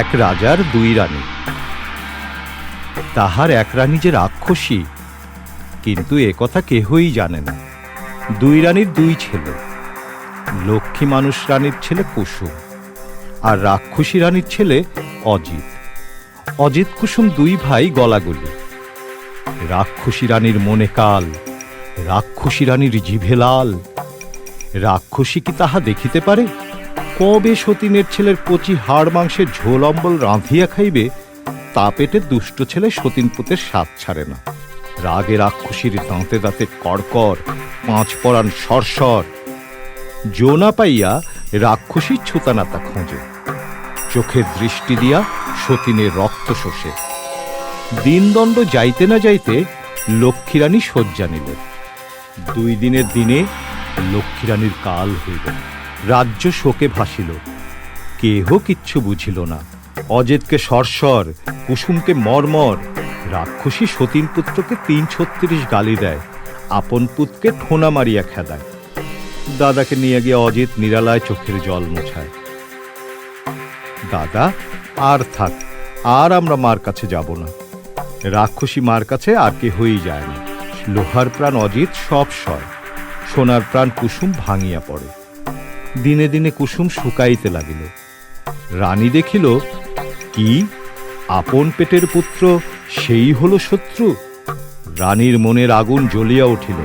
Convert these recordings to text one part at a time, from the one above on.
এক রাজার দুই রানী। তাহার এক রানী যে রাক্ষসী, কিন্তু এ কথা কেহই জানে না। দুই রানীর দুই ছেলে, লক্ষ্মী মানুষ রানীর ছেলে কুসুম আর রাক্ষসী রানীর ছেলে অজিত। অজিত কুসুম দুই ভাই গলাগলি। রাক্ষসী রানীর মনে কাল, রাক্ষসী রানীর জিভে লাল। রাক্ষসী কি তাহা দেখিতে পারে? কবে সতীনের ছেলের কচি হাড় মাংসের ঝোল অম্বল রাঁধিয়া খাইবে, তা পেটে দুষ্ট ছেলে সতীন পুতের স্বাদ ছাড়ে না। রাগে রাক্ষসীর দাঁতে দাঁতে কড়কর পাঁচ পরাণ সরসর। জোনা পাইয়া রাক্ষসী ছুতানাতা খোঁজে। চোখের দৃষ্টি দিয়া সতীনের রক্ত শোষে। দিনদণ্ড যাইতে না যাইতে লক্ষ্মীরানী শয্যা নিলেন। দুই দিনের দিনে লক্ষ্মীরানীর কাল হইল। রাজ্য শোকে ভাসিল। কেহ কিচ্ছু বুঝিল না। অজেতকে সরসর, কুসুমকে মর্মর। রাক্ষসী সতীন পুত্রকে তিন ছত্রিশ গালি দেয়। আপন পুতকে ঠোনা মারিয়া খেদায়। দাদাকে নিয়ে গিয়ে অজিত নিরালায় চোখের জল মোছায়। দাদা, আর থাক, আর আমরা মার কাছে যাব না। রাক্ষসী মার কাছে আর কেহই যায় না। লোহার প্রাণ অজিত সব সয়। সোনার প্রাণ কুসুম ভাঙিয়া পড়ে। দিনে দিনে কুসুম শুকাইতে লাগিল। রানী দেখিল, কি? আপন পেটের পুত্র, সেই হলো শত্রু? রানীর মনের আগুন জ্বলিয়া উঠিল।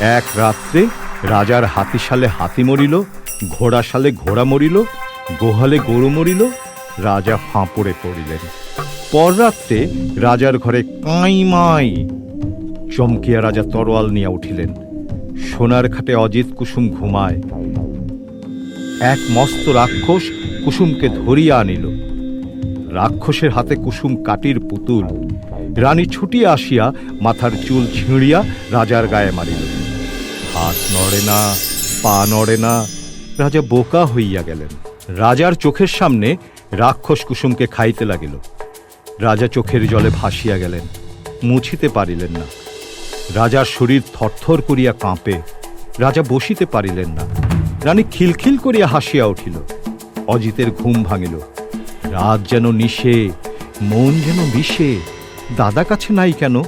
এক রাত্রে রাজার হাতিশালে হাতি মরিল, ঘোড়াশালে ঘোড়া মরিল, গোহালে গরু মরিল, রাজা ফাঁপড়ে পড়িলেন। পর রাত্রে রাজার ঘরে কাঁই মাই চমকিয়া রাজা তরোয়াল নিয়ে উঠিলেন। সোনার খাটে অজিত কুসুম ঘুমায়। এক মস্ত রাক্ষস কুসুমকে ধরিয়া আনিল। রাক্ষসের হাতে কুসুম কাটির পুতুল। রানী ছুটিয়া আসিয়া মাথার চুল ছিঁড়িয়া রাজার গায়ে মারিল। হাত নড়ে না, পা নড়ে না, রাজা বোকা হইয়া গেলেন। রাজার চোখের সামনে রাক্ষস কুসুমকে খাইতে লাগিল। রাজা চোখের জলে ভাসিয়া গেলেন, মুছিতে পারিলেন না। রাজার শরীর থরথর করিয়া কাঁপে, রাজা বসিতে পারিলেন না। রানী খিলখিল করিয়া হাসিয়া উঠিল। অজিতের ঘুম ভাঙিল। রাত যেন নিশে, মন যেন বিষে, দাদা কাছে নাই কেন?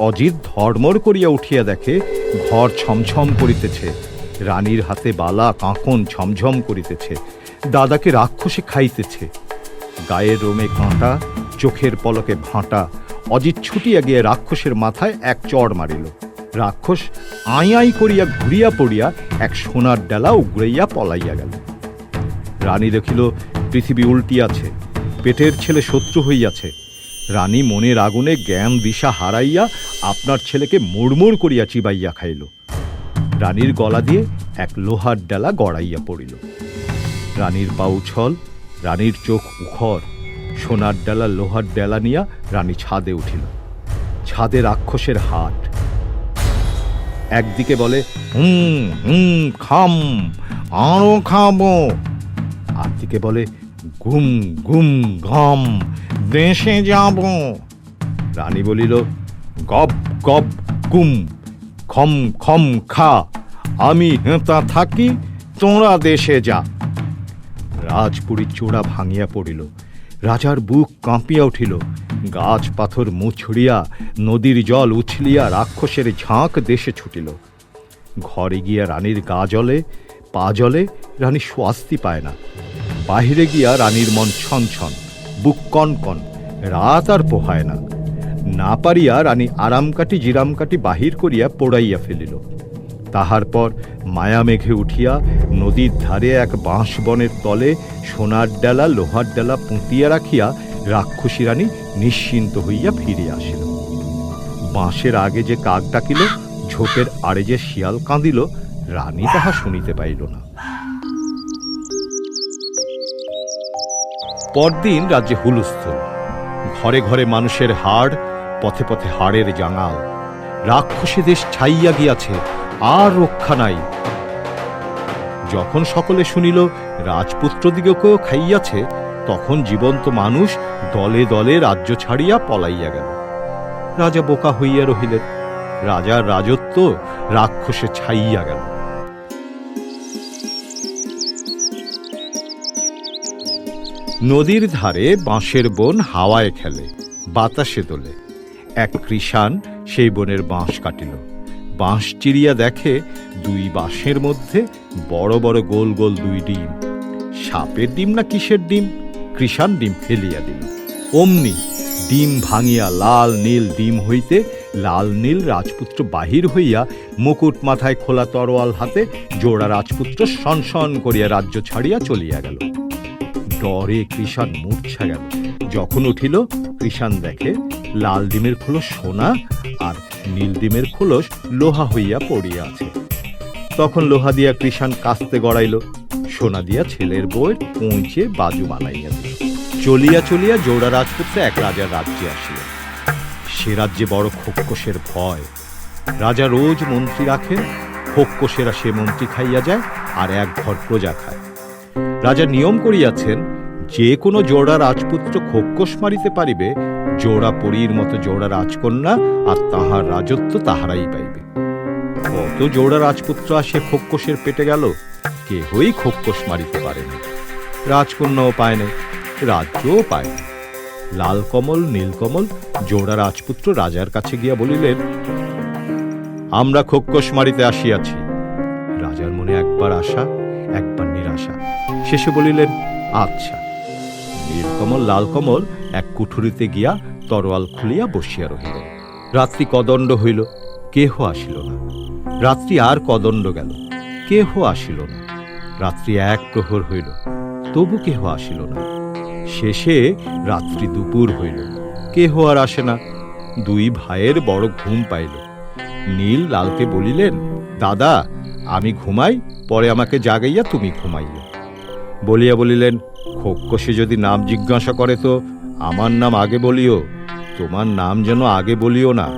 অজিত ধর্মর করিয়া উঠিয়া দেখে, ঘর ছমছম করিতেছে। রানীর হাতে বালা, কাঁকন ঝমঝম করিতেছে। দাদাকে রাক্ষসে খাইতেছে। গায়ের রোমে কাঁটা, চোখের পলকে ভাঁটা। অজিত ছুটিয়া গিয়ে রাক্ষসের মাথায় এক চড় মারিল। রাক্ষস আই আই করিয়া ঘুরিয়া পড়িয়া এক সোনার ডেলা উগড়াইয়া পলাইয়া গেল। রানী দেখিল, পৃথিবী উল্টিয়াছে, পেটের ছেলে শত্রু হইয়াছে। রানী মনের আগুনে জ্ঞান দিশা হারাইয়া আপনার ছেলেকে মুড়মুড় করিয়া চিবাইয়া খাইল। রানীর গলা দিয়ে এক লোহার ডেলা গড়াইয়া পড়িল। রানীর পা উছল রানীর চোখ উখর সোনার ডেলা লোহার ডেলা নিয়া রানী ছাদে উঠিল। ছাদে রাক্ষসের হাট একদিকে বলে হুম হুম খাম আরও খাব। আর দিকে বলে ঘুম ঘুম ঘম দেশে যাব। রানী বলিল গপ গপ গুম খম খম খা আমি হেঁতা থাকি তোরা দেশে যা। রাজপুরীর চূড়া ভাঙিয়া পড়িল। রাজার বুক কাঁপিয়া উঠিল। গাছ পাথর মুছড়িয়া নদীর জল উছলিয়া রাক্ষসের ঝাঁক দেশে ছুটিল। ঘরে গিয়া রানীর গা জলে পা জলে রানী স্বাস্তি পায় না। বাহিরে গিয়া রানীর মন ছন ছন, বুক কন কন, রাত আর পোহায় না। না পারিয়া রানী আরাম কাটি জিরাম কাটি বাহির করিয়া পোড়াইয়া ফেলিল। তাহার পর মায়া মেঘে উঠিয়া নদীর ধারে এক বাঁশ বনের তলে সোনার ডালা, লোহার ডালা পুঁতিয়া রাখিয়া রাক্ষসী রানী নিশ্চিন্ত হইয়া ফিরিয়া আসিল। বাঁশের আগে যে কাক ডাকিল, ঝোপের আড়ে যে শিয়াল কাঁদিল, রানী তাহা শুনিতে পাইল না। পরদিন রাজ্যে হুলস্থুল ঘরে ঘরে মানুষের হাড়, পথে পথে হাড়ের জাঙাল রাক্ষসী দেশ ছাইয়া গিয়াছে, আর রক্ষা নাই। যখন সকলে শুনিল রাজপুত্রদিগকেও খাইয়াছে তখন জীবন্ত মানুষ দলে দলে রাজ্য ছাড়িয়া পলাইয়া গেল। রাজা বোকা হইয়া রহিলেন। রাজার রাজত্ব রাক্ষসে ছাইয়া গেল। নদীর ধারে বাঁশের বন হাওয়ায় খেলে, বাতাসে দোলে। এক কৃষাণ সেই বনের বাঁশ কাটিল। বাঁশ চিরিয়া দেখে দুই বাঁশের মধ্যে বড় বড় গোল গোল দুই ডিম। সাপের ডিম না কিসের ডিম? কৃষাণ ডিম ফেলিয়া দিল। অমনি ডিম ভাঙিয়া লাল নীল ডিম হইতে লাল নীল রাজপুত্র বাহির হইয়া মুকুট মাথায় খোলা তরোয়াল হাতে জোড়া রাজপুত্র সনসন করিয়া রাজ্য ছাড়িয়া চলিয়া গেল। ডরে কৃষাণ মূর্ছা গেল। যখন উঠিল, কৃষাণ দেখে লাল ডিমের খোলস সোনা আর নীল ডিমের খোলস লোহা হইয়া পড়িয়া আছে। তখন লোহা দিয়া কৃষাণ কাস্তে গড়াইল। সোনা দিয়া ছেলের বউয়ের পৌঁছে বাজু বানাইয়া দিল। চলিয়া চলিয়া জোড়া রাজপুত্র এক রাজার রাজ্যে আসিল সে রাজ্যে বড় খোক্কসের ভয়। রাজা রোজ মন্ত্রী রাখেন, খোক্কসেরা সে মন্ত্রী খাইয়া যায় আর এক ঘর প্রজা খায়। রাজা নিয়ম করিয়াছেন, যে কোনো জোড়া রাজপুত্র খোক্কস মারিতে পারিবে, জোড়া পরীর মতো জোড়া রাজকন্যা আর তাহার রাজত্ব তাহারাই পাইবে। কত জোড়া রাজপুত্র আসে খোক্কসের পেটে গেল কেহই খোক্কস মারিতে পারেনি রাজকন্যাও পায় নাই রাজ্যও পায় না। লাল কমল নীলকমল জোড়া রাজপুত্র রাজার কাছে গিয়া বলিলেন, আমরা খোক্কস মারিতে আসিয়াছি। রাজার মনে একবার আশা, একবার নিরাশা। শেষে বলিলেন আচ্ছা। নীলকমল লালকমল এক কুঠুরিতে গিয়া তরোয়াল খুলিয়া বসিয়া রহিলেন। রাত্রি কদণ্ড হইল, কেহ আসিল না। রাত্রি আর কদণ্ড গেল। কেহ আসিল না। রাত্রি এক প্রহর হইল, তবু কেহ আসিল না। শেষে রাত্রি দুপুর হইল, কেহ আর আসে না। দুই ভাইয়ের বড় ঘুম পাইল। নীল লালকে বলিলেন, দাদা, আমি ঘুমাই, পরে আমাকে জাগাইয়া তুমি ঘুমাইও। বলিয়া বলিলেন, খোক্কসে যদি নাম জিজ্ঞাসা করে তো আমার নাম আগে বলিও, তোমার নাম যেন আগে বলিও না।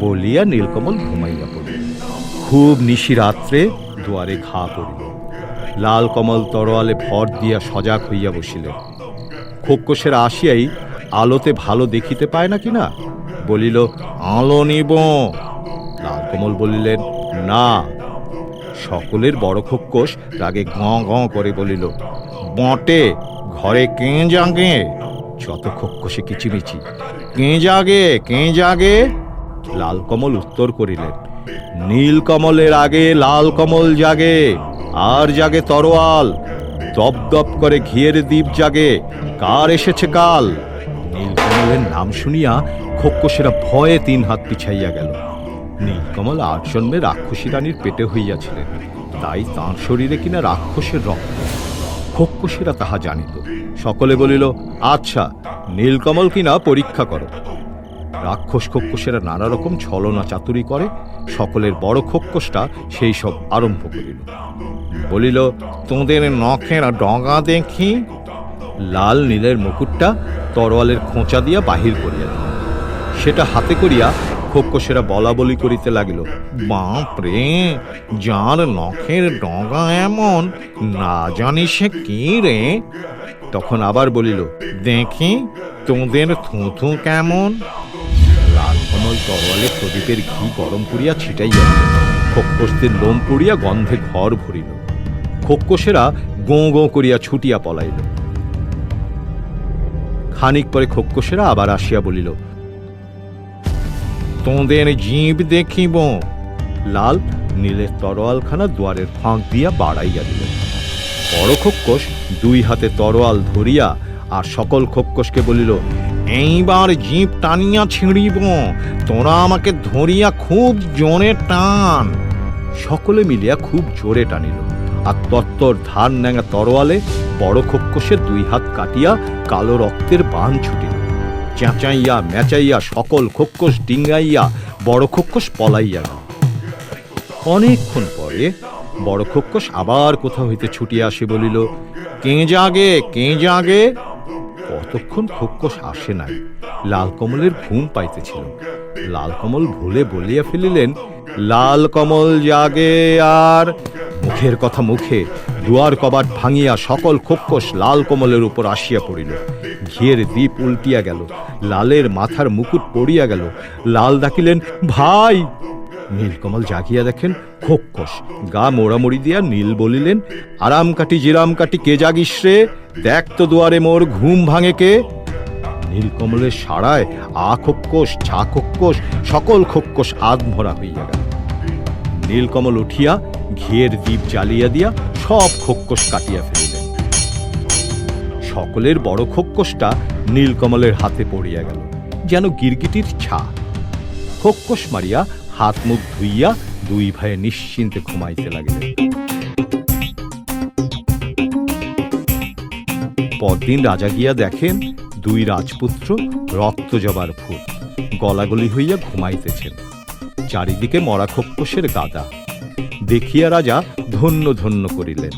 বলিয়া নীলকমল ঘুমাইয়া পড়িল। খুব নিশি রাত্রে দুয়ারে ঘা পড়িল। লাল কমল তরোয়ালে ভর দিয়া সজাগ হইয়া বসিলেন খোক্কসের আসিয়াই আলোতে ভালো দেখিতে পায় না কিনা? বলিল, আলো নিব। লালকমল বলিলেন, না। সকলের বড় খোক্কস রাগে গ গ করে বলিল, বটে, ঘরে কে জাগে? যত খোক্কসে কিচিমিচি, কে জাগে কে জাগে? লালকমল উত্তর করিলেন নীল কমলের আগে লাল কমল জাগে, আর জাগে তরোয়াল। দপ দপ করে ঘিয়ের দ্বীপ জাগে, কার এসেছে কাল? নীলকমলের নাম শুনিয়া খোক্কসেরা ভয়ে তিন হাত পিছাইয়া গেল। নীলকমল আট জন্মে রাক্ষসী রানীর পেটে হইয়াছিলেন, তাই তাঁর শরীরে কিনা রাক্ষসের রক্ত। খোক্কসেরা তাহা জানিত সকলে বলিল আচ্ছা নীলকমল কিনা পরীক্ষা করো। রাক্ষস খোক্কসেরা নানা রকম ছলনা চাতুরি করে, সকলের বড় খোক্কসটা সেই সব আরম্ভ করিল। বলিল তোদের নখের ডগা দেখি? লাল নীলের মুকুটটা তরোয়ালের খোঁচা দিয়া বাহির করিয়া সেটা হাতে করিয়া খোক্কসেরা বলা বলি করিতে লাগিল বাপ রে যার নখের ডগা এমন, না জানি সে কি রে? তখন আবার বলিল, দেখি, তোদের থুথু কেমন? কমল তরোয়ালে প্রদীপের ঘি গরম করিয়া ছিটাইয়া দিল। খোক্কসদের লোম পড়িয়া গন্ধে ঘর ভরিল। খোক্কসেরা গোঁ গোঁ করিয়া ছুটিয়া পলাইল। খানিক পরে খোক্কসেরা আবার আসিয়া বলিল, তোদের জীব দেখিব। লাল নীলের তরোয়ালখানা দুয়ারের ফাঁক দিয়া বাড়াইয়া দিল। বড় খোক্কস দুই হাতে তরোয়াল ধরিয়া আর সকল খোক্কসকে বলিল এইবার জিপ টানিয়া ছিঁড়িব। তোরা আমাকে ধরিয়া খুব জোরে টান। সকলে মিলিয়া খুব জোরে টানিল। আর তত্তর ধার ন্যাঙা তরোয়ালে বড় খোক্কসের দুই হাত কাটিয়া কালো রক্তের বান ছুটিল। চেঁচাইয়া মেচাইয়া সকল খোক্কস ডিঙ্গাইয়া বড় খোক্কস পলাইয়া গেল। অনেকক্ষণ পরে বড় খোক্কস আবার কোথাও হইতে ছুটিয়া আসে বলিল, কে জাগে কে জাগে? কতক্ষণ খোক্কস আসে নাই। লাল কমলের ঘুম পাইতেছিল। লাল কমল ভুলে বলিয়া ফেলিলেন, লাল কমল জাগে আর মুখের কথা মুখে দুয়ার কবাট ভাঙিয়া সকল খোক্কস লাল কমলের উপর আসিয়া পড়িল। ঘিয়ের দ্বীপ উল্টিয়া গেল, লালের মাথার মুকুট পড়িয়া গেল। লাল ডাকিলেন, ভাই! নীলকমল জাগিয়া দেখেন খোকস গা মোড়ামুড়ি দিয়া নীল বলিলেন, আরাম কাটি, জিরাম কাটি, কে জাগিস রে? দেখ তো দুয়ারে মোর ঘুম ভাঙে কে। নীলকমলের সাড়ায় আ খোক্কস ছা খোক্কস সকল খোক্কস আধ ভরা হইয়া গেল। নীলকমল উঠিয়া ঘিয়ের দ্বীপ জ্বালিয়া দিয়া সব খোক্কস কাটিয়া ফেলিলেন। সকলের বড় খোক্কসটা নীলকমলের হাতে পড়িয়া গেল, যেন গিরগিটির ছা। খোক্কস মারিয়া হাত মুখ ধুইয়া দুই ভাইয়ে নিশ্চিন্তে ঘুমাইতে লাগিলেন। পরদিন রাজা গিয়া দেখেন দুই রাজপুত্র রক্ত জবার ফুল, গলাগলি হইয়া ঘুমাইতেছেন। চারিদিকে মরা খোক্কসের গাদা। দেখিয়া রাজা ধন্য ধন্য করিলেন।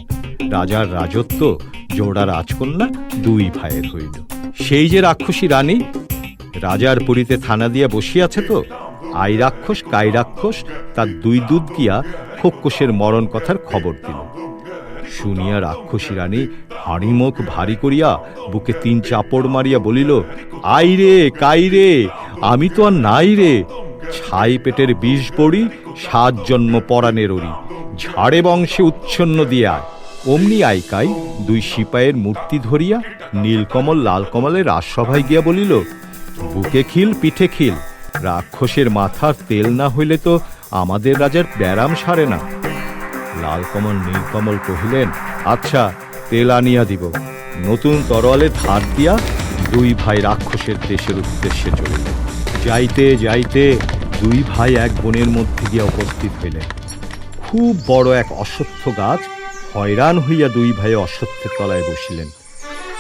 রাজার রাজত্ব জোড়া রাজকন্যা দুই ভাইয়ের হইল। সেই যে রাক্ষসী রানী, রাজার পুরীতে থানা দিয়া বসিয়াছে তো, আই রাক্ষস, কাই রাক্ষস, তার দুই দুধ গিয়া খোক্কসের মরণ কথার খবর দিল। শুনিয়া রাক্ষসী রানী হাঁড়ি মুখ ভারী করিয়া বুকে তিন চাপড় মারিয়া বলিল, আই রে, কাই রে? আমি তো আর নাই রে। ছাই পেটের বিষ পড়ি, সাত জন্ম পরাণের ওরি ঝাড়ে বংশে উচ্ছন্ন দিয়া অমনি আইকাই দুই সিপাইয়ের মূর্তি ধরিয়া নীলকমল লালকমলের রাজসভায় গিয়া বলিল, বুকে খিল, পিঠে খিল। রাক্ষসের মাথার তেল না হইলে তো আমাদের রাজার ব্যারাম সারে না। লালকমল, নীলকমল কহিলেন আচ্ছা তেল আনিয়া দিব। নতুন তরোয়ালে ধার দিয়া দুই ভাই রাক্ষসের দেশের উদ্দেশ্যে চলিলেন। যাইতে যাইতে দুই ভাই এক বনের মধ্যে গিয়া উপস্থিত হইলেন। খুব বড় এক অশ্বত্থ গাছ হয়রান হইয়া দুই ভাই অশ্বত্থের তলায় বসিলেন।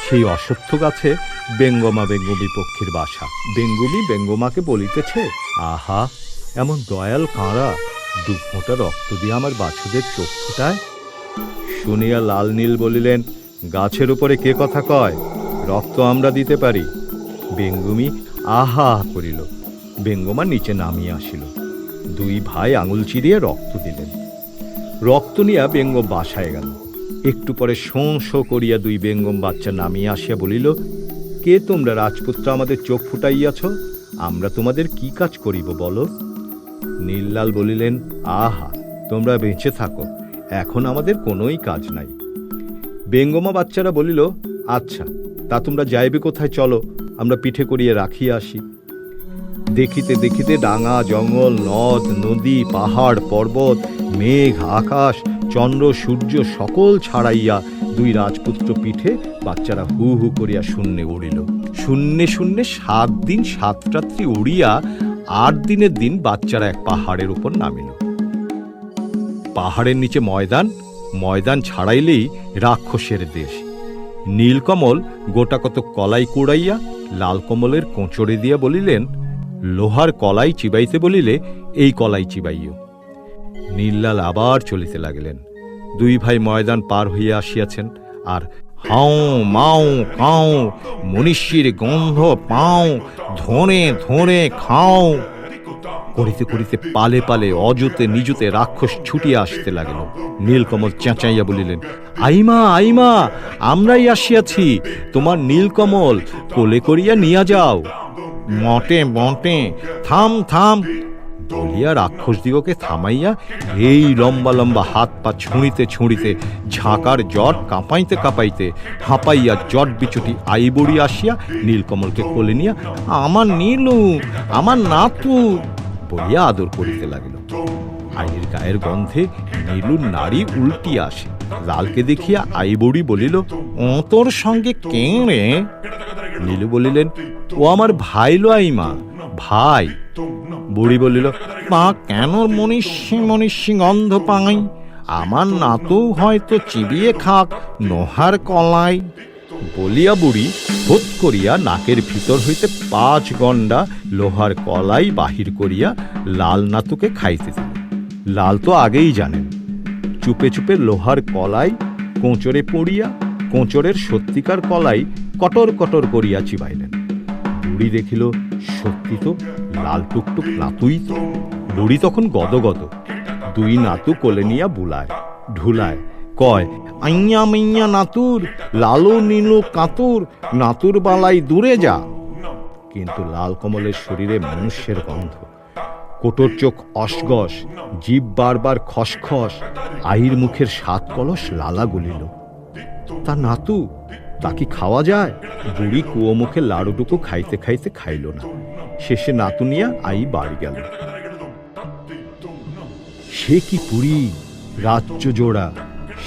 সেই অশ্বত্থ গাছে বেঙ্গমা বেঙ্গমি পক্ষীর বাসা। বেঙ্গমি বেঙ্গমাকে বলিতেছে, আহা, এমন দয়াল কাঁড়া দু ফোঁটা রক্ত দিয়ে আমার বাছুদের চোখ ফুটায়। শুনিয়া লাল নীল বলিলেন, গাছের উপরে কে কথা কয়? রক্ত আমরা দিতে পারি। বেঙ্গুমি আহা করিল। বেঙ্গমা নিচে নামিয়ে আসিল। দুই ভাই আঙুল চিরিয়ে রক্ত দিলেন। রক্ত নিয়া বেঙ্গম বাসায় গেল। একটু পরে শোঁ শোঁ করিয়া দুই বেঙ্গম বাচ্চা নামিয়ে আসিয়া বলিল, কে তোমরা রাজপুত্র আমাদের চোখ ফুটাইয়াছ? আমরা তোমাদের কি কাজ করিব বলো? নীললাল বলিলেন, আহা, তোমরা বেঁচে থাকো, এখন আমাদের কোনোই কাজ নাই। বেঙ্গমা বাচ্চারা বলিল আচ্ছা তা তোমরা যাইবে কোথায় চলো, আমরা পিঠে করিয়ে রাখিয়া আসি। দেখিতে দেখিতে ডাঙা জঙ্গল, নদ, নদী, পাহাড়, পর্বত, মেঘ, আকাশ, চন্দ্র, সূর্য সকল ছাড়াইয়া দুই রাজপুত্র পিঠে বাচ্চারা হু হু করিয়া শূন্যে উড়িল। শূন্যে শূন্যে সাত দিন সাত রাত্রি উড়িয়া আট দিনের দিন বাচ্চারা এক পাহাড়ের উপর নামিল। পাহাড়ের নিচে ময়দান ময়দান ছাড়াইলেই রাক্ষসের দেশ। নীলকমল গোটা কত কলাই কুড়াইয়া লালকমলের কোঁচড়ে দিয়া বলিলেন, লোহার কলাই চিবাইতে বলিলে এই কলাই চিবাইও। নীললাল আবার চলিতে লাগিলেন। দুই ভাই ময়দান পার হইয়া আসিয়াছেন, আর হাও মাও কাও মনীষীর গন্ধ পাও, ধনে ধনে খাও। করিতে করিতে পালে পালে অজুতে নিজুতে রাক্ষস ছুটিয়া আসতে লাগিল। নীলকমল চেঁচাইয়া বলিলেন, আইমা আইমা, আমরাই আসিয়াছি। তোমার নীলকমল কোলে করিয়া নিয়া যাও। মটে মটে, থাম থাম বলিয়া রাক্ষস দিগকে থামাইয়া এই লম্বা লম্বা হাত পা ছুঁড়িতে ছুঁড়িতে ঝাঁকার জট কাঁপাইতে কাঁপাইতে হাঁপাইয়া জট বিচুটি আইবড়ি আসিয়া নীলকমলকে কোলে নিয়া, আমার নীলু, আমার নাতু, বলিয়া আদর করিতে লাগিল। আইয়ের গায়ের গন্ধে নীলুর নারী উল্টি আসে। লালকে দেখিয়া আইবড়ি বলিল, ও তোর সঙ্গে কে রে? নীলু বলিলেন, ও আমার ভাই লো আইমা ভাই, বুড়ি বলিল, মা, কেন মনীষী মনীষী গন্ধ পাই আমার নাতু হয়তো চিবিয়ে খাক নোহার কলাই। বলিয়া বুড়ি হুত করিয়া নাকের ভিতর হইতে পাঁচ গন্ডা লোহার কলাই বাহির করিয়া লাল নাতুকে খাইতে দিল। লাল তো আগেই জানেন, চুপে চুপে লোহার কলাই কোঁচরে পড়িয়া কোঁচরের সত্যিকার কলাই কটর কটর করিয়া চিবাইলেন। বুড়ি দেখিল, সত্যি তো, লাল টুকটুক নাতুই তো। বুড়ি তখন গদগদ, দুই নাতু কোলে নিয়া বুলায়, ঢুলায়, কয়, আইয়া মাইয়া নাতুর, লালো নীলো কাতুর, নাতুর বালাই দূরে যা। কিন্তু লাল কমলের শরীরে মনুষ্যের গন্ধ, কোটর চোখ অসগস, জীব বারবার খসখস আহির মুখের সাত কলস লালা গলিল। তা নাতু তা কি খাওয়া যায়? বুড়ি কুয়ো মুখে লাড়ুটুকু খাইতে খাইতে খাইল না। শেষে নাতুনিয়া আই বাড়ি গেল। সে কি পুরী? রাজ্য জোড়া।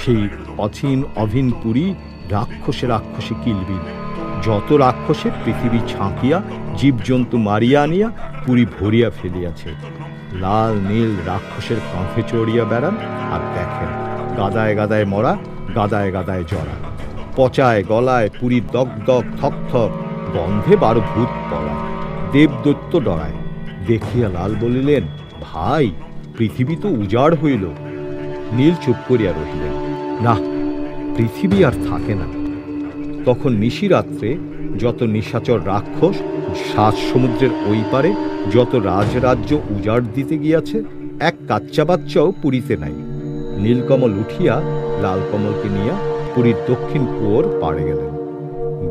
সেই অথিন অভিন পুরী রাক্ষসে রাক্ষসে কিলবিল। যত রাক্ষসে পৃথিবী ছাঁকিয়া জীবজন্তু মারিয়া আনিয়া পুরী ভরিয়া ফেলিয়াছে। লাল, নীল রাক্ষসের কাঁধে চড়িয়া বেড়ান আর দেখেন, গাদায় গাদায় মরা, গাদায় গাদায় জড়া পচায় গলায় পুরী দগ দগ থক থক, গন্ধে বারো ভূত পড়া দেবদত্ত ডরায়। দেখিয়া লাল বলিলেন, ভাই, পৃথিবী তো উজাড় হইল। নীল চুপ করিয়া রহিলেন, না, পৃথিবী আর থাকে না। তখন নিশিরাত্রে যত নিশাচর রাক্ষস সাত সমুদ্রের ওই পারে যত রাজরাজ্য উজাড় দিতে গিয়াছে, এক কাচ্চা বাচ্চাও পুরীতে নাই। নীলকমল উঠিয়া লালকমলকে নিয়া পুরীর দক্ষিণ কুয়োর পাড়ে গেলেন।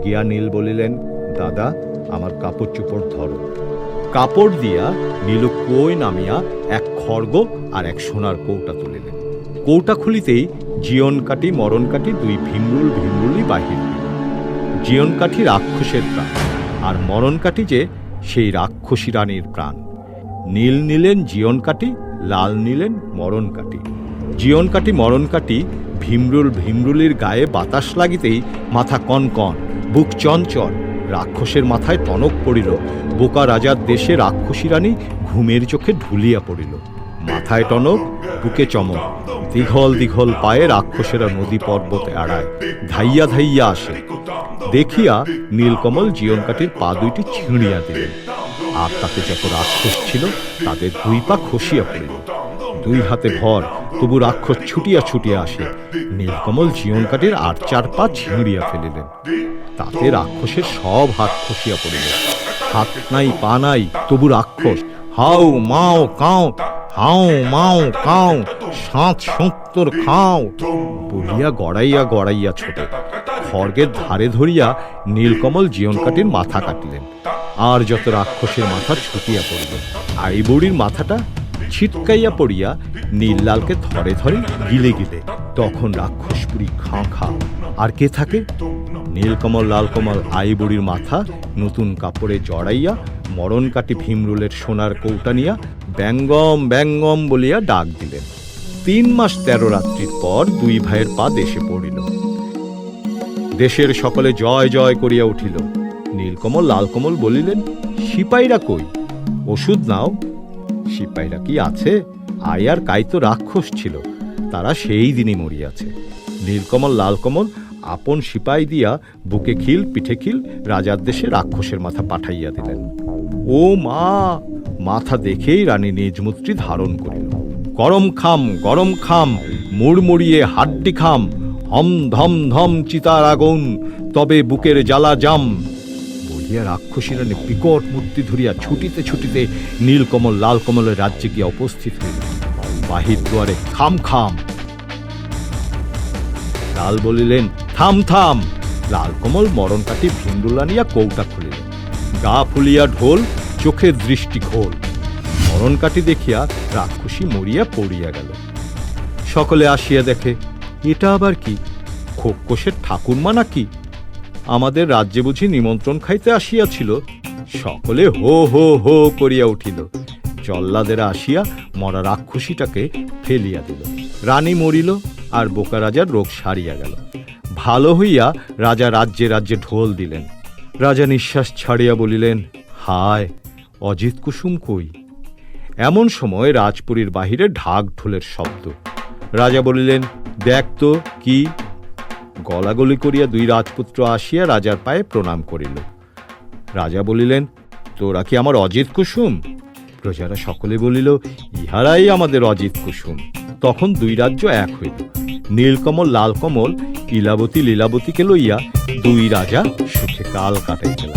গিয়া নীল বলিলেন, দাদা, আমার কাপড় চোপড় ধরো। কাপড় দিয়া নীল কুয়োয় নামিয়া এক খড়গ আর এক সোনার কৌটা তুলিলেন। কৌটা খুলিতেই জীবন কাটি মরণ কাটি দুই ভিমরুল ভীমরুলই বাহির জীবন কাঠি রাক্ষসের প্রাণ, আর মরণ কাঠি যে সেই রাক্ষসী রানীর প্রাণ। নীল নিলেন জীবন কাঠি লাল নিলেন মরণ কাঠি জীবন কাঠি মরণ কাঠি ভীমরুল ভীমরুলির গায়ে বাতাস লাগিতেই মাথা কনকন বুক চঞ্চল রাক্ষসের মাথায় টনক পড়িল, বোকা রাজার দেশে রাক্ষসী রানী ঘুমের চোখে ঢুলিয়া পড়িল। মাথায় টনক, বুকে চমক, দীঘল দীঘল পায়ে রাক্ষসেরা নদী পর্বতে আড়ায়, ধাইয়া ধাইয়া আসে। দেখিয়া নীলকমল জীবন কাঠির পা দুইটি ছিঁড়িয়া দিলেন আর তাতে যত রাক্ষস ছিল, তাদের দুই পা খসিয়া পড়িল। দুই হাতে ভর, তবু রাক্ষস ছুটিয়া ছুটিয়া আসে। নীলকমল জীবন কাঠির আর চার পা ছিঁড়িয়া ফেলিলেন। তাতে রাক্ষসের সব হাত খসিয়া পড়িল। হাত নাই, পা নাই, তবু রাক্ষস, হাও, মাও, কাও, হাও, মাও, কাও, সাত, সত্তর, খাও, বলিয়া গড়াইয়া গড়াইয়া ছোটে। খড়গের ধারে ধরিয়া নীলকমল জীবন কাটির মাথা কাটিলেন। আর যত রাক্ষসের মাথা ছুটিয়া পড়িল আই বুড়ির মাথাটা ছিটকাইয়া পড়িয়া নীললালকে ধরে ধরে গিলে গিলে। তখন রাক্ষসপুরী খাঁ খা। আর কে থাকে? নীলকমল, লালকমল, আই বুড়ির মাথা নতুন কাপড়ে জড়াইয়া মরণ কাটি ভীমরুলের সোনার কৌটা নিয়া ব্যঙ্গম ব্যঙ্গম বলিয়া ডাক দিলেন। তিন মাস তেরো রাত্রির পর দুই ভাইয়ের পা দেশে পড়িল। দেশের সকলে জয় জয় করিয়া উঠিল। নীলকমল, লালকমল বলিলেন, সিপাইরা কই? ওষুধ নাও। সিপাইরা কি আছে? আয় আর কাই তো রাক্ষস ছিল, তারা সেই দিনই মরিয়াছে। নীলকমল, লালকমল, আপন সিপাই দিয়া বুকে খিল, পিঠে খিল রাজার দেশে রাক্ষসের মাথা পাঠাইয়া দিলেন। ও মা, মাথা দেখেই রানী নিজমূত্রী ধারণ করিল। গরম খাম গরম খাম, মুড়মুড়িয়ে হাড্ডি খাম, হম ধম ধম চিতার আগুন, তবে বুকের জ্বালা জাম বলিয়া রাক্ষসী রানী বিকট মূর্তি ধরিয়া ছুটিতে ছুটিতে নীলকমল, লালকমলের রাজ্যে গিয়া উপস্থিত হইল। বাহির দুয়ারে খাম খাম লাল বলিলেন, থাম থাম। লাল কমল মরণ কাটি ভিন্ডুলা নিয়া কৌটা খুলিলেন। গা ফুলিয়া ঢোল, চোখের দৃষ্টি ঘোল। মরণ কাটি দেখিয়া রাক্ষসী মরিয়া পড়িয়া গেল। সকলে আসিয়া দেখে, এটা আবার কি? খোকোষের ঠাকুরমা নাকি? আমাদের রাজ্যে বুঝি নিমন্ত্রণ খাইতে আসিয়াছিল। সকলে হো হো হো করিয়া উঠিল। জল্লাদেরা আসিয়া মরা রাক্ষসীটাকে ফেলিয়া দিল। রানী মরিল আর বোকা রাজার রোগ সারিয়া গেল। ভালো হইয়া রাজা রাজ্যে রাজ্যে ঢোল দিলেন। রাজা নিঃশ্বাস ছাড়িয়া বলিলেন, হায়, অজিত কুসুম কই? এমন সময় রাজপুরীর বাহিরে ঢাক ঢোলের শব্দ। রাজা বলিলেন, দেখ তো কি গলাগলি করিয়া দুই রাজপুত্র আসিয়া রাজার পায়ে প্রণাম করিল। রাজা বলিলেন, তোরা কি আমার অজিত কুসুম? প্রজারা সকলে বলিল, ইহারাই আমাদের অজিত কুসুম। তখন দুই রাজ্য এক হইল। নীলকমল, লালকমল ইলাবতী লীলাবতীকে লইয়া দুই রাজা সুখে কাল লাগলেন।